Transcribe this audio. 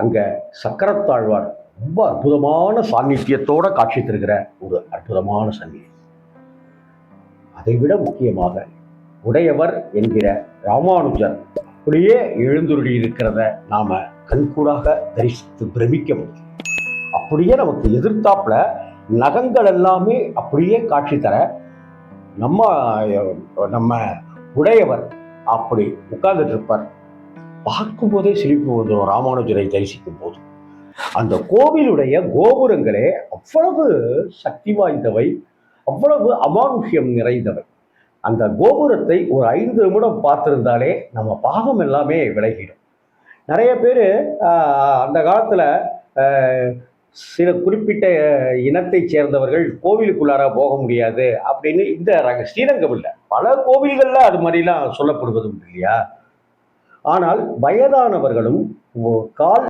அங்கே சக்கரத்தாழ்வார் ரொம்ப அற்புதமான சாநித்தியத்தோட காட்சி தருகிற ஒரு அற்புதமான சந்நிதி. அதைவிட முக்கியமாக உடையவர் என்கிற ராமானுஜர் அப்படியே எழுந்துருளி இருக்கிறத நாம கண்கூடாக தரிசித்து பிரமிக்க முடியும். அப்படியே நமக்கு எதிர்த்தாப்புல நகங்கள் எல்லாமே அப்படியே காட்சி தர நம்ம நம்ம உடையவர் அப்படி உட்கார்ந்துட்டு இருப்பார். பார்க்கும்போதே சிரிப்பு வந்துடும். ராமானுஜரை தரிசிக்கும் போது. அந்த கோவிலுடைய கோபுரங்களே அவ்வளவு சக்தி வாய்ந்தவை அவ்வளவு அமானுஷ்யம் நிறைந்தவை. அந்த கோபுரத்தை ஒரு ஐந்து நிமிடம் பார்த்திருந்தாலே நம்ம பாகம் எல்லாமே விலகிடும். நிறைய பேர் அந்த காலத்தில் சில குறிப்பிட்ட இனத்தைச் சேர்ந்தவர்கள் கோவிலுக்குள்ளார போக முடியாது அப்படின்னு இந்த ரக ஸ்ரீரங்கம் இல்லை பல கோவில்களில் அது மாதிரிலாம் சொல்லப்படுவதும் இல்லையா? ஆனால் வயதானவர்களும் கால்